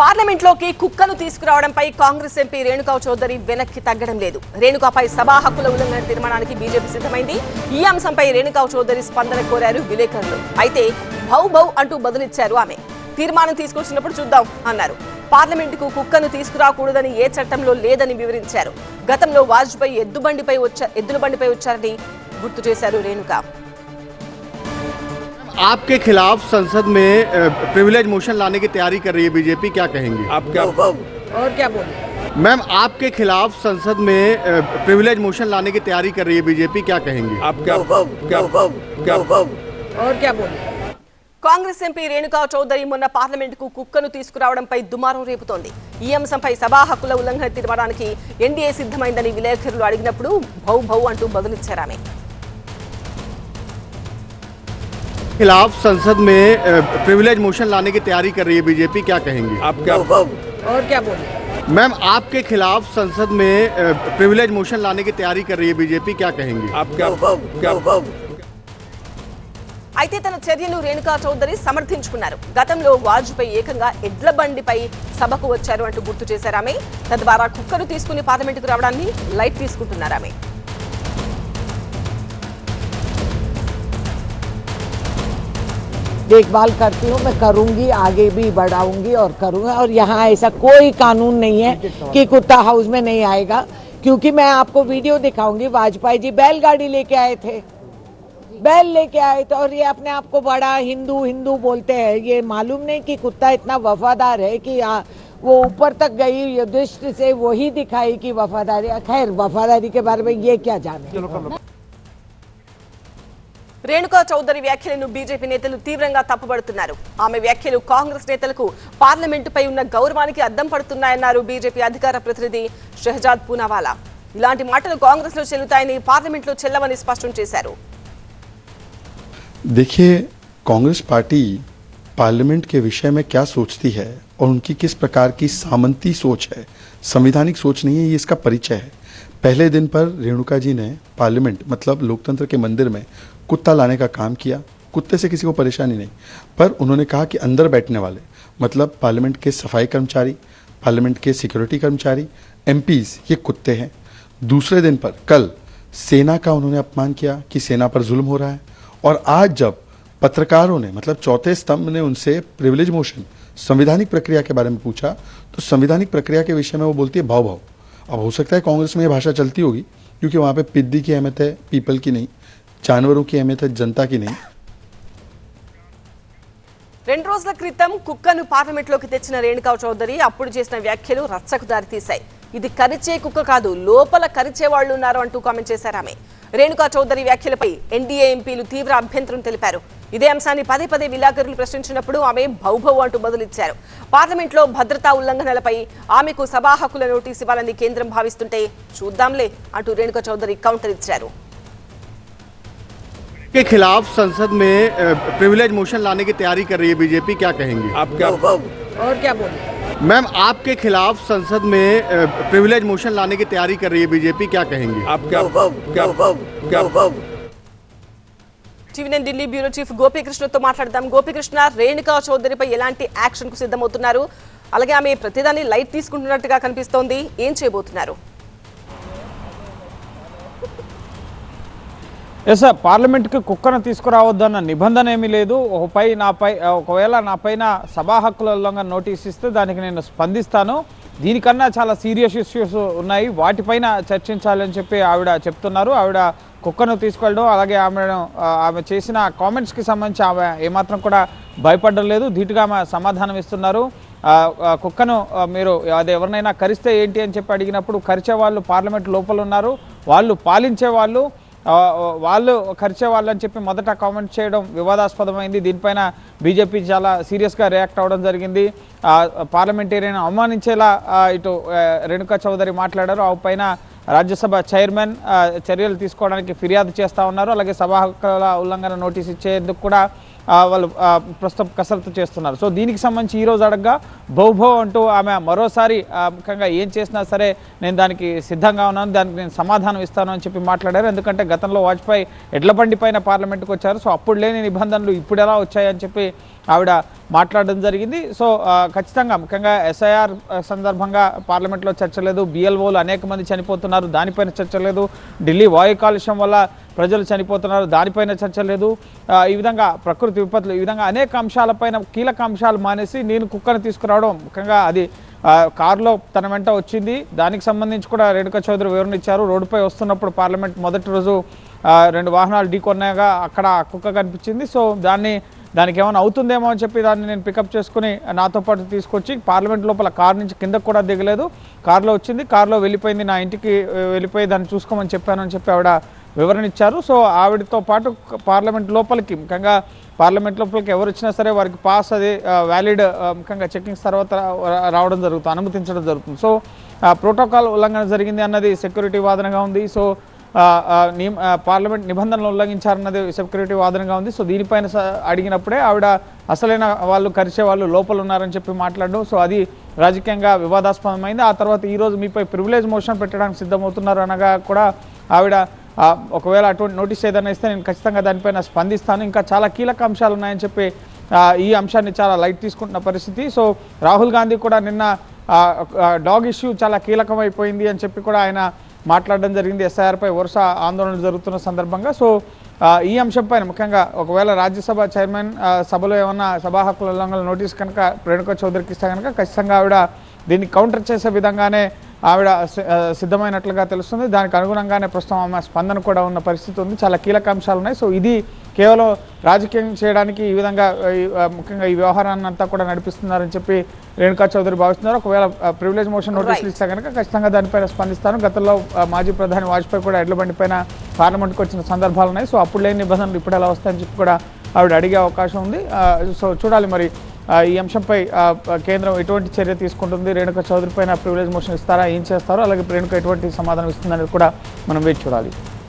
పార్లమెంట్లోకి కుక్కను తీసుకురావడంపై కాంగ్రెస్ ఎంపీ రేణుకా చౌదరి వెనక్కి తగ్గడం లేదు. రేణుకాపై సభా హక్కుల ఉల్లంఘన తీర్మానానికి బీజేపీ సిద్ధమైంది. ఈ అంశంపై రేణుకా చౌదరి స్పందన కోరారు విలేకరులు. అయితే భౌ భౌ అంటూ బదులిచ్చారు ఆమె. తీర్మానం తీసుకొచ్చినప్పుడు చూద్దాం అన్నారు. పార్లమెంటుకు కుక్కను తీసుకురాకూడదని ఏ చట్టంలో లేదని వివరించారు. గతంలో వాజ్పేయి ఎద్దుబండిపై వచ్చ ఎద్దుల బండిపై వచ్చారని గుర్తు చేశారు రేణుక. आपके खिलाफ संसद में प्रिविलेज मोशन लाने की तैयारी कर रही है बीजेपी क्या कहेंगी आप क्या और क्या बोले मैम आपके खिलाफ संसद में प्रिविलेज मोशन लाने की तैयारी कर रही है बीजेपी क्या कहेंगी आप क्या क्या क्या और क्या बोले కాంగ్రెస్ ఎంపీ రేణుకా చౌదరి మొన్న పార్లమెంటుకు కుక్కను తీసుకురావడంపై దుమారం రేపుతోంది ఈ అంశంపై సభా హక్కుల ఉల్లంఘన తీర్మానానికి ఎన్డీఏ సిద్ధమైందని విలేకరులు అడిగినప్పుడు భౌ భౌ అంటూ బదులిచ్చారు खिलाफ संसद में प्रिविलेज मोशन लाने की तैयारी कर रही है बीजेपी क्या कहेंगी आप क्या और क्या बोले मैम आपके खिलाफ संसद में प्रिविलेज मोशन लाने की तैयारी कर रही है बीजेपी क्या कहेंगी आप क्या क्या అయితే తన చర్యను రేణుకా చౌదరి సమర్థించుకున్నారు గతంలో వాజ్పేయి ఏకంగా ఎడ్ల బండిపై సభకు వచ్చారు అంటూ గుర్తు చేశారు ఆమె తద్వారా కుక్కను తీసుకుని పార్లమెంటుకు రావడాన్ని లైట్ తీసుకుంటున్నారు ఆమె देखभाल करती हूँ मैं करूँगी आगे भी बढ़ाऊँगी और करूँगा। और यहाँ ऐसा कोई कानून नहीं है कि कुत्ता हाउस में नहीं आएगा क्योंकि मैं आपको वीडियो दिखाऊँगी। वाजपेयी जी बैलगाड़ी लेके आए थे। बैल लेके आए थे और ये अपने आप को बड़ा हिंदू हिंदू बोलते हैं। ये मालूम नहीं कि कुत्ता इतना वफादार है कि आ, वो ऊपर तक गई युधिष्ठ से वही दिखाई कि वफादारी। खैर वफादारी के बारे में ये क्या जाने। రేణుకా చౌదరి వ్యాఖ్యలను బీజేపీ నేతలు తీవ్రంగా తప్పుపడుతున్నారు ఆమె వ్యాఖ్యలు కాంగ్రెస్ నేతలకు పార్లమెంటుపై ఉన్న గౌరవానికి అద్దం పడుతున్నాయన్నారు బీజేపీ అధికార ప్రతినిధి షహజాద్ పూనావాలా ఇలాంటి మాటలు కాంగ్రెస్ లో చెల్లుతాయని పార్లమెంట్లో చెల్లవని స్పష్టం చేశారు देखिए कांग्रेस पार्टी पार्लियामेंट के विषय में क्या सोचती है और उनकी किस प्रकार की सामंती सोच है संवैधानिक सोच नहीं है ये इसका परिचय है पहले दिन पर रेणुका जी ने पार्लियामेंट मतलब लोकतंत्र के मंदिर में कुत्ता लाने का काम किया, कुत्ते से किसी को परेशानी नहीं, पर उन्होंने कहा कि अंदर बैठने वाले मतलब पार्लियामेंट के सफ़ाई कर्मचारी, पार्लियामेंट के सिक्योरिटी कर्मचारी, एमपीज, ये कुत्ते हैं। दूसरे दिन पर, कल, सेना का उन्होंने अपमान किया कि सेना पर जुल्म हो रहा है, और आज जब पत्रकारों ने मतलब चौथे स्तंभ ने उनसे प्रिविलेज मोशन संवैधानिक प्रक्रिया के बारे में पूछा तो संवैधानिक प्रक्रिया के विषय में वो बोलती है भाव भाव अब हो सकता है कांग्रेस में ये भाषा चलती होगी, क्योंकि वहाँ पे पिद्दी की अहमियत है, पीपल की नहीं। जानवरों की अहमियत है जनता की नहीं రెండు రోజుల క్రితం కుక్కను పార్లమెంట్లోకి తెచ్చిన రేణుకా చౌదరి అప్పుడు చేసిన వ్యాఖ్యలు రచ్చకు దారితీశాయి ఇది కరిచే కుక్క కాదు లోపల కరిచే వాళ్ళు ఉన్నారు అంటూ కామెంట్ చేశారు ఆమె రేణుకా చౌదరి వ్యాఖ్యలపై ఎన్డీఏ ఎంపీలు తీవ్ర అభ్యంతరం తెలిపారు ఇదే అంశాన్ని పదే పదే విలేకరులు ప్రశ్నించినప్పుడు ఆమె భౌభౌ అంటూ బదులిచ్చారు పార్లమెంట్లో భద్రతా ఉల్లంఘనలపై ఆమెకు సభా హక్కుల నోటీస్ ఇవ్వాలని కేంద్రం భావిస్తుంటే చూద్దాంలే అంటూ రేణుకా చౌదరి కౌంటర్ ఇచ్చారు के खिलाफ संसद में प्रिविलेज मोशन लाने की तैयारी कर रही है बीजेपी क्या कहेंगी आप क्या और क्या बोले मैम आपके खिलाफ संसद में प्रिविलेज मोशन लाने की तैयारी कर रही है बीजेपी क्या कहेंगी आप क्या क्या क्या TV nine Delhi bureau chief గోపీకృష్ణతో మాట్లాడదాం గోపీకృష్ణ రేణుకా చౌదరిపై ఎలాంటి యాక్షన్ కు సిద్ధమవుతున్నారు అలాగే ఆమె ప్రతిదాన్ని లైట్ తీసుకుంటున్నట్టుగా కనిపిస్తోంది ఏం చేయబోతున్నారు ఎస్ సార్ పార్లమెంట్కి కుక్కను తీసుకురావద్దన్న నిబంధన ఏమీ లేదు. ఒకపై నాపై ఒకవేళ నా పైన సభా హక్కుల ఉల్లంఘన నోటీస్ ఇస్తే దానికి నేను స్పందిస్తాను. దీనికన్నా చాలా సీరియస్ ఇష్యూస్ ఉన్నాయి. వాటిపైన చర్చించాలని చెప్పి ఆవిడ చెప్తున్నారు. ఆవిడ కుక్కను తీసుకెళ్ళడం అలాగే ఆమెను ఆమె చేసిన కామెంట్స్కి సంబంధించి ఆమె ఏమాత్రం కూడా భయపడడం లేదు. ధీటుగా ఆమె సమాధానం ఇస్తున్నారు. కుక్కను మీరు అది ఎవరినైనా కరిస్తే ఏంటి అని చెప్పి అడిగినప్పుడు కరిచే వాళ్ళు పార్లమెంట్ లోపల ఉన్నారు. వాళ్ళు పాలించే వాళ్ళు. వాళ్ళు ఖర్చే వాళ్ళని చెప్పి మొదట కామెంట్ చేయడం వివాదాస్పదమైంది. దీనిపైన బీజేపీ చాలా సీరియస్గా రియాక్ట్ అవ్వడం జరిగింది. పార్లమెంటేరియన్ అవమానించేలా ఇటు రేణుకా చౌదరి మాట్లాడారు. ఆ పైన రాజ్యసభ చైర్మన్ చర్యలు తీసుకోవడానికి ఫిర్యాదు చేస్తూ ఉన్నారు. అలాగే సభా హక్కుల ఉల్లంఘన నోటీస్ ఇచ్చేందుకు కూడా వాళ్ళు ప్రస్తుతం కసరత్తు చేస్తున్నారు. సో దీనికి సంబంధించి ఈరోజు అడగ్గా అడగగా అంటూ ఆమె మరోసారి ముఖ్యంగా ఏం చేసినా సరే నేను దానికి సిద్ధంగా ఉన్నాను దానికి నేను సమాధానం ఇస్తాను అని చెప్పి మాట్లాడారు. ఎందుకంటే గతంలో వాజ్పేయి ఎడ్ల బండి పైన పార్లమెంట్కి వచ్చారు. సో అప్పుడు లేని నిబంధనలు ఇప్పుడు ఎలా వచ్చాయని చెప్పి ఆవిడ మాట్లాడడం జరిగింది. సో ఖచ్చితంగా ముఖ్యంగా ఎస్ఐఆర్ సందర్భంగా పార్లమెంట్లో చర్చ లేదు. బిఎల్ఓలు అనేక మంది చనిపోతున్నారు. దానిపైన చర్చ లేదు. ఢిల్లీ వాయు కాలుష్యం వల్ల ప్రజలు చనిపోతున్నారు. దానిపైన చర్చ లేదు. ఈ విధంగా ప్రకృతి విపత్తులు ఈ విధంగా అనేక అంశాలపైన కీలక అంశాలు మానేసి నేను కుక్కను తీసుకురావడం ముఖ్యంగా అది కారులో తన వెంట వచ్చింది. దానికి సంబంధించి కూడా రేణుకా చౌదరి వివరణ ఇచ్చారు. రోడ్డుపై వస్తున్నప్పుడు పార్లమెంట్ మొదటి రోజు రెండు వాహనాలు ఢీకొన్నాగా అక్కడ కుక్క కనిపించింది. సో దాన్ని దానికి ఏమైనా అవుతుందేమో అని చెప్పి దాన్ని నేను పికప్ చేసుకుని నాతో పాటు తీసుకొచ్చి పార్లమెంట్ లోపల కార్ నుంచి కిందకు కూడా దిగలేదు. కారులో వచ్చింది కారులో వెళ్ళిపోయింది నా ఇంటికి వెళ్ళిపోయి దాన్ని చూసుకోమని చెప్పాను అని చెప్పి ఆవిడ వివరణ ఇచ్చారు. సో ఆవిడతో పాటు పార్లమెంట్ లోపలికి ముఖ్యంగా పార్లమెంట్ లోపలికి ఎవరు వచ్చినా సరే వారికి పాస్ అది వ్యాలిడ్ ముఖ్యంగా చెక్కింగ్స్ తర్వాత రావడం జరుగుతుంది అనుమతించడం జరుగుతుంది. సో ప్రోటోకాల్ ఉల్లంఘన జరిగింది అన్నది సెక్యూరిటీ వాదనగా ఉంది. సో పార్లమెంట్ నిబంధనలు ఉల్లంఘించారన్నది సెక్యూరిటీ వాదనగా ఉంది. సో దీనిపైన స- అడిగినప్పుడే ఆవిడ అసలైన వాళ్ళు కరిచే వాళ్ళు లోపల ఉన్నారని చెప్పి మాట్లాడడం. సో అది రాజకీయంగా వివాదాస్పదమైంది. ఆ తర్వాత ఈరోజు మీపై ప్రివిలేజ్ మోషన్ పెట్టడానికి సిద్ధమవుతున్నారు అనగా కూడా ఆవిడ ఒకవేళ అటువంటి నోటీస్ ఏదైనా ఇస్తే నేను ఖచ్చితంగా దానిపైన స్పందిస్తాను. ఇంకా చాలా కీలక అంశాలు ఉన్నాయని చెప్పి ఈ అంశాన్ని చాలా లైట్ తీసుకుంటున్న పరిస్థితి. సో రాహుల్ గాంధీ కూడా నిన్న డాగ్ ఇష్యూ చాలా కీలకమైపోయింది అని చెప్పి కూడా ఆయన మాట్లాడడం జరిగింది. ఎస్ఐఆర్పై వరుస ఆందోళనలు జరుగుతున్న సందర్భంగా. సో ఈ అంశంపైన ముఖ్యంగా ఒకవేళ రాజ్యసభ చైర్మన్ సభలో ఏమన్నా సభా హక్కుల ఉల్లంఘన నోటీస్ కనుక రేణుకా చౌదరికి ఇస్తే కనుక ఖచ్చితంగా ఆవిడ దీన్ని కౌంటర్ చేసే విధంగానే ఆవిడ సిద్ధమైనట్లుగా తెలుస్తుంది. దానికి అనుగుణంగానే ప్రస్తుతం ఆమె స్పందన కూడా ఉన్న పరిస్థితి ఉంది. చాలా కీలక అంశాలు ఉన్నాయి. సో ఇది కేవలం రాజకీయం చేయడానికి ఈ విధంగా ముఖ్యంగా ఈ వ్యవహారాన్ని అంతా కూడా నడిపిస్తున్నారని చెప్పి రేణుకా చౌదరి భావిస్తున్నారు. ఒకవేళ ప్రివిలేజ్ మోషన్ నోటీసులు ఇస్తే కనుక ఖచ్చితంగా దానిపైన స్పందిస్తాను. గతంలో మాజీ ప్రధాని వాజ్పేయి కూడా ఎడ్ల బండి పైన పార్లమెంట్కి వచ్చిన సందర్భాలు ఉన్నాయి. సో అప్పుడు లేని నిబంధనలు ఇప్పుడు ఎలా వస్తాయని చెప్పి కూడా ఆవిడ అడిగే అవకాశం ఉంది. సో చూడాలి మరి ఈ అంశంపై ఆ, కేంద్రం ఎటువంటి చర్య తీసుకుంటుంది? రేణుక చౌదరి పైన ప్రివిలేజ్ మోషన్ ఇస్తారా? ఏం చేస్తారో? అలాగే రేణుక ఎటువంటి సమాధానం ఇస్తుందనేది కూడా మనం వేచి చూడాలి.